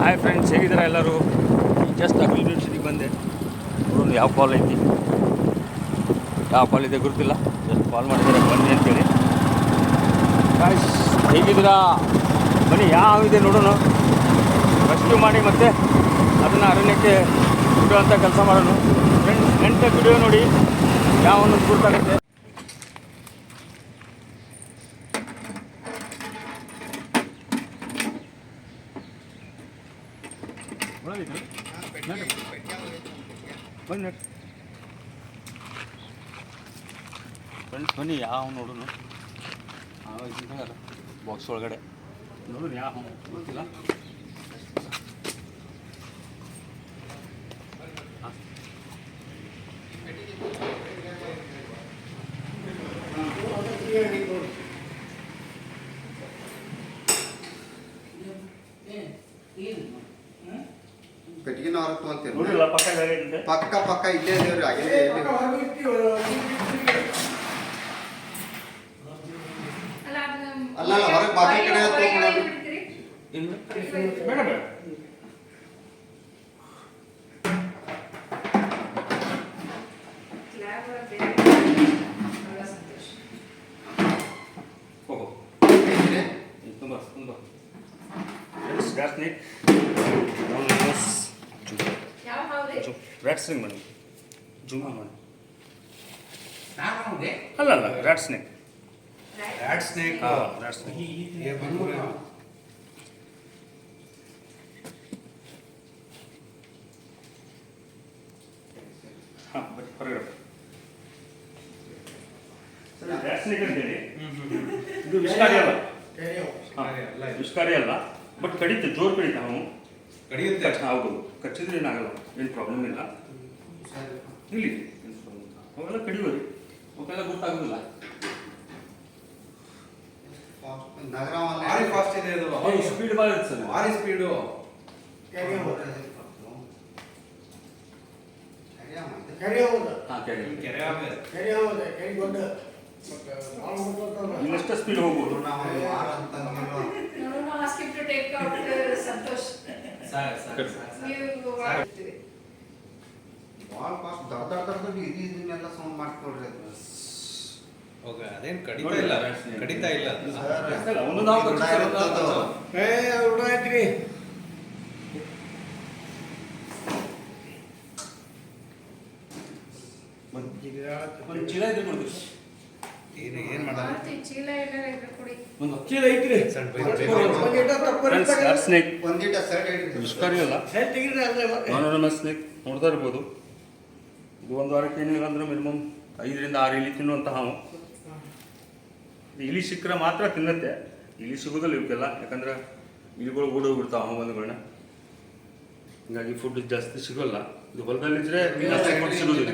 Hi friends ಹೇಗಿದ್ದಾರೆ ಎಲ್ಲರೂ? Just Akhil ಯೂನಿವರ್ಸಿಟಿಗೆ ಬಂದೆ. ನೋಡೋಣ ಯಾವ ಕಾಲ್ ಐತಿ? ಯಾವ ಕಾಲ್ ಇದೆ ಗೊತ್ತಿಲ್ಲ. ಜಸ್ಟ್ ಕಾಲ್ ಮಾಡಿದ್ದಾರೆ ಬನ್ನಿ ಅಂತೇಳಿ. ಗಾಯ್ಸ್ ಹೇಗಿದ್ದೀರಾ? ಬನ್ನಿ, ಯಾವ ಇದೆ ನೋಡೋಣ. ರೆಸ್ಕ್ಯೂ ಮಾಡಿ ಮತ್ತೆ ಅದನ್ನು ಅರಣ್ಯಕ್ಕೆ ಬಿಡುವಂಥ ಕೆಲಸ ಮಾಡೋಣ. ಫ್ರೆಂಡ್ಸ್ ನೆಂಟ ವಿಡಿಯೋ ನೋಡಿ. ಯಾವ ಒಂದು ಗುರ್ತಾಗುತ್ತೆ. ಬನ್ನಿ ಫ್ರೆಂಡ್ಸ್ ಬನ್ನಿ ಯಾವ ನೋಡೋಣ ಆವಾಗ ಬಾಕ್ಸ್ ಒಳಗಡೆ. ನೋಡೋಣ ಯಾವ ಗೊತ್ತಿಲ್ಲ. ಹಾ. ಪೆಟ್ಟಿಗೆನ ಹೊರಗೆ ಅಂತ ನೋಡಿಲ್ಲ ಪಕ್ಕ ಇದೆ. ಪಕ್ಕ ಪಕ್ಕ ಇಲ್ಲೇ ಇದೇವ್ರಿ ಅಲ್ಲೇ ಇಲ್ಲಿ ಅಲ್ಲ, ಅಲ್ಲ, ಹೊರಗೆ ಬಾಕಿ ಕಡೆ? ತುಂಬ ತುಂಬ. Rat rat snake madam zoom madam ಅಲ್ಲ ಅಲ್ಲ ರ್ಯಾಟ್ ಸ್ನೇಕ್. ಹಾಂ ರ್ಯಾಟ್ ಸ್ನೇಕ್. ಹಾಂ ಬಟ್ ಹೊರಗಡೆ ರ್ಯಾಟ್ ಸ್ನೇಕ್ ಅಂತೇಳಿ ಇದು ವಿಷಕಾರಿ ಅಲ್ಲ ಹಾಂ ವಿಷಕಾರಿ ಅಲ್ಲ ಬಟ್ ಕಡಿತೆ ಜೋರು ಕಡಿತ ಅವನು ಕಡಿಯುತ್ತೆ. ಹೌದು ಕಚ್ಚಿದ್ರೆ ಏನಾಗಲ್ಲ. ಏನು ಪ್ರಾಬ್ಲಮ್ ಇಲ್ಲ. ಇಲ್ಲಿ. ಅವೆಲ್ಲ ಕಡಿಯೋದು. ಅವಕ್ಕೆಲ್ಲ ಗೊತ್ತಾಗೋದಿಲ್ಲ. ಭಾರಿ ಫಾಸ್ಟ್ ಇದೆ ಇದು ಸ್ಪೀಡ್ ಭಾಳ ಇರುತ್ತೆ ಸರ್. ಭಾರಿ ಸ್ಪೀಡು ಇನ್ನಷ್ಟು ಸ್ಪೀಡ್ ಹೋಗ್ಬೋದು. ನಾವು ವಾರ ಭಾಳ ಇದು ಇದನ್ನೆಲ್ಲ ಮಾಡ್ಕೊಳ್ರಿ ಅದು. ಓಕೆ ಅದೇನ್ ಕಡಿತಾ ಇಲ್ಲ. ಕಡಿತಾ ಇಲ್ಲ. ಒಂದು ಚೀಲ ಇದ್ರೆ ಕೊಡ್ತೀವಿ ಏನು ಏನ್ ಮಾಡೋದು ಚೀಲ ಏನಾರ ಇದ್ರೆ ಕೊಡಿ. ಒಂದು ಐತ್ರಿ ಸ್ನೇಕ್ ಅಲ್ಲ? ನಾನೋರಮಸ್ ಸ್ನೇಕ್ ನೋಡ್ತಾ ಇರ್ಬೋದು. ಇದು ಒಂದು ವಾರಕ್ಕೆ ಏನಿಲ್ಲ ಅಂದ್ರೆ ಮಿನಿಮಮ್ ಐದರಿಂದ ಆರು ಇಲಿ ತಿನ್ನುವಂಥ ಹಾವು. ಇದು ಇಲಿ ಸಿಕ್ಕರೆ ಮಾತ್ರ ತಿನ್ನತ್ತೆ. ಇಲಿ ಸಿಗೋದಿಲ್ಲ ಇವಕ್ಕೆಲ್ಲ. ಯಾಕಂದ್ರೆ ಇಲಿಗಳು ಓಡೋಗ್ಬಿಡ್ತಾವೆ ಹಾವು ಬಂದುಗಳನ್ನ. ಹಿಂಗಾಗಿ ಫುಡ್ ಜಾಸ್ತಿ ಸಿಗೋಲ್ಲ. ಇದು ಹೊಲದಲ್ಲಿದ್ರೆ ಸಿಗೋದಿಲ್ಲ